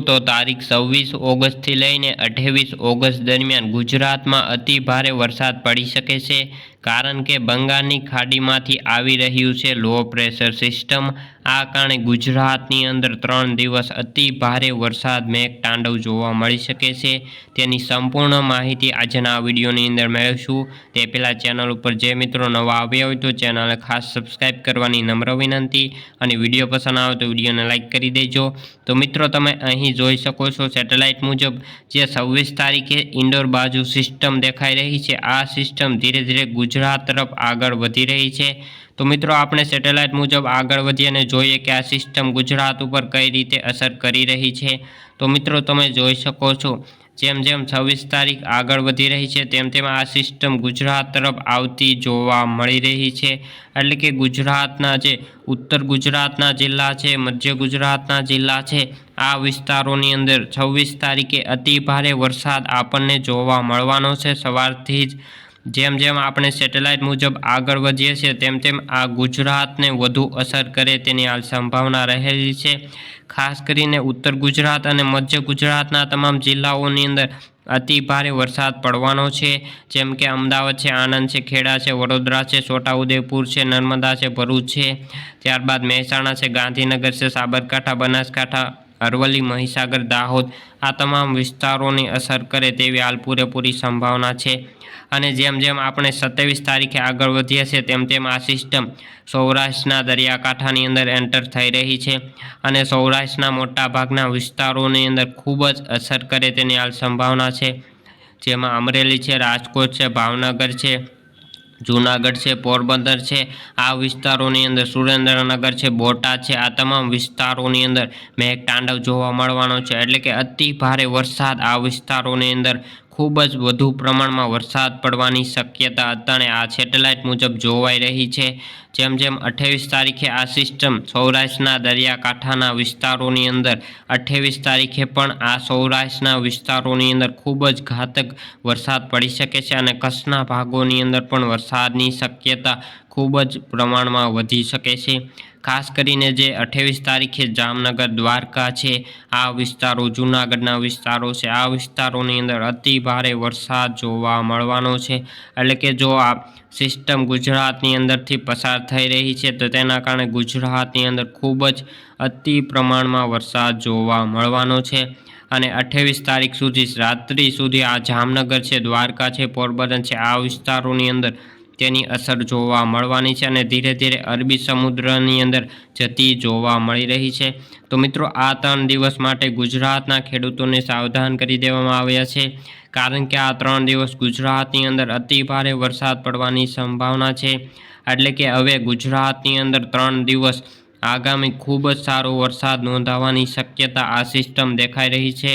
તો તારીખ છવ્વીસ ઓગસ્ટથી લઈને અઠ્ઠાવીસ ઓગસ્ટ દરમિયાન ગુજરાતમાં અતિ ભારે વરસાદ પડી શકે છે. કારણ કે બંગાળની ખાડીમાંથી આવી રહ્યું છે લો પ્રેશર સિસ્ટમ. આ કારણે ગુજરાતની અંદર ત્રણ દિવસ અતિ ભારે વરસાદ મેઘ તાંડવ જોવા મળી શકે છે. તેની સંપૂર્ણ માહિતી આજના વિડીયોની અંદર મેળવશું. તે પહેલાં ચેનલ ઉપર જે મિત્રો નવા આવ્યા હોય તો ચેનલને ખાસ સબસ્ક્રાઈબ કરવાની નમ્ર વિનંતી અને વીડિયો પસંદ આવે તો વિડીયોને લાઇક કરી દેજો. તો મિત્રો, તમે અહીં જોઈ શકો છો સેટેલાઇટ મુજબ જે છવ્વીસ તારીખે ઇન્ડોર બાજુ સિસ્ટમ દેખાઈ રહી છે. આ સિસ્ટમ ધીરે ધીરે ગુજરાત તરફ આગળ વધી રહી છે. તો મિત્રો, આપણે સેટેલાઇટ મુજબ આગળ વધીએ અને જોઈએ કે આ સિસ્ટમ ગુજરાત ઉપર કઈ રીતે અસર કરી રહી છે. તો મિત્રો, તમે જોઈ શકો છો, જેમ જેમ છવ્વીસ તારીખ આગળ વધી રહી છે, તેમ તેમ આ સિસ્ટમ ગુજરાત તરફ આવતી જોવા મળી રહી છે. એટલે કે ગુજરાતના જે ઉત્તર ગુજરાતના જિલ્લા છે, મધ્ય ગુજરાતના જિલ્લા છે, આ વિસ્તારોની અંદર છવ્વીસ તારીખે અતિ ભારે વરસાદ આપણને જોવા મળવાનો છે. સવારથી જ જેમ જેમ આપણે સેટેલાઇટ મુજબ આગળ વધીએ છીએ, તેમ તેમ આ ગુજરાતને વધુ અસર કરે તેની હાલ સંભાવના રહેલી છે. ખાસ કરીને ઉત્તર ગુજરાત અને મધ્ય ગુજરાતના તમામ જિલ્લાઓની અંદર અતિ ભારે વરસાદ પડવાનો છે. જેમ કે અમદાવાદ છે, આણંદ છે, ખેડા છે, વડોદરા છે, છોટાઉદેપુર છે, નર્મદા છે, ભરૂચ છે. ત્યારબાદ મહેસાણા છે, ગાંધીનગર છે, સાબરકાંઠા, બનાસકાંઠા અરવલ્લી, મહીસાગર, દાહોદ આ તમામ વિસ્તારોની અસર કરે તેવી હાલ પૂરેપૂરી સંભાવના છે. અને જેમ જેમ આપણે સત્યાવીસ તારીખે આગળ વધીએ છીએ તેમ તેમ આ સિસ્ટમ સૌરાષ્ટ્રના દરિયાકાંઠાની અંદર એન્ટર થઈ રહી છે અને સૌરાષ્ટ્રના મોટા ભાગના વિસ્તારોની અંદર ખૂબ જ અસર કરે તેની હાલ સંભાવના છે. જેમાં અમરેલી છે, રાજકોટ છે, ભાવનગર છે જૂનાગઢ છે, પોરબંદર છે, આ વિસ્તારોની અંદર સુરેન્દ્રનગર છે, બોટાદ છે, આ તમામ વિસ્તારોની અંદર મેઘ તાંડવ જોવા મળવાનો છે. એટલે કે અતિ ભારે વરસાદ આ વિસ્તારોની અંદર ખૂબ જ વધુ પ્રમાણમાં વરસાદ પડવાની શક્યતા અત્યારે આ સેટેલાઇટ મુજબ જોવાઈ રહી છે. જેમ જેમ અઠ્યાવીસ તારીખે આ સિસ્ટમ સૌરાષ્ટ્રના દરિયાકાંઠાના વિસ્તારોની અંદર અઠ્યાવીસ તારીખે પણ આ સૌરાષ્ટ્રના વિસ્તારોની અંદર ખૂબ જ ઘાતક વરસાદ પડી શકે છે અને કચ્છના ભાગોની અંદર પણ વરસાદની શક્યતા ખૂબ જ પ્રમાણમાં વધી શકે છે. ખાસ કરીને જે અઠ્યાવીસ તારીખે જામનગર, દ્વારકા છે, આ વિસ્તારો, જૂનાગઢના વિસ્તારો છે, આ વિસ્તારોની અંદર અતિ ભારે વરસાદ જોવા મળવાનો છે. એટલે કે જો આ સિસ્ટમ ગુજરાતની અંદરથી પસાર થઈ રહી છે, તો તેના કારણે ગુજરાતની અંદર ખૂબ જ અતિ પ્રમાણમાં વરસાદ જોવા મળવાનો છે. અને અઠ્યાવીસ તારીખ સુધી, રાત્રિ સુધી આ જામનગર છે, દ્વારકા છે, પોરબંદર છે, આ વિસ્તારોની અંદર તેની અસર જોવા મળવાની છે અને ધીરે ધીરે અરબી સમુદ્રની અંદર જતી જોવા મળી રહી છે. તો મિત્રો, આ ત્રણ દિવસ માટે ગુજરાતના ખેડૂતોને સાવધાન કરી દેવામાં આવ્યા છે. કારણ કે આ ત્રણ દિવસ ગુજરાતની અંદર અતિ ભારે વરસાદ પડવાની સંભાવના છે. એટલે કે હવે ગુજરાતની અંદર ત્રણ દિવસ આગામી ખૂબ જ સારો વરસાદ નોંધાવાની શક્યતા આ સિસ્ટમ દેખાઈ રહી છે.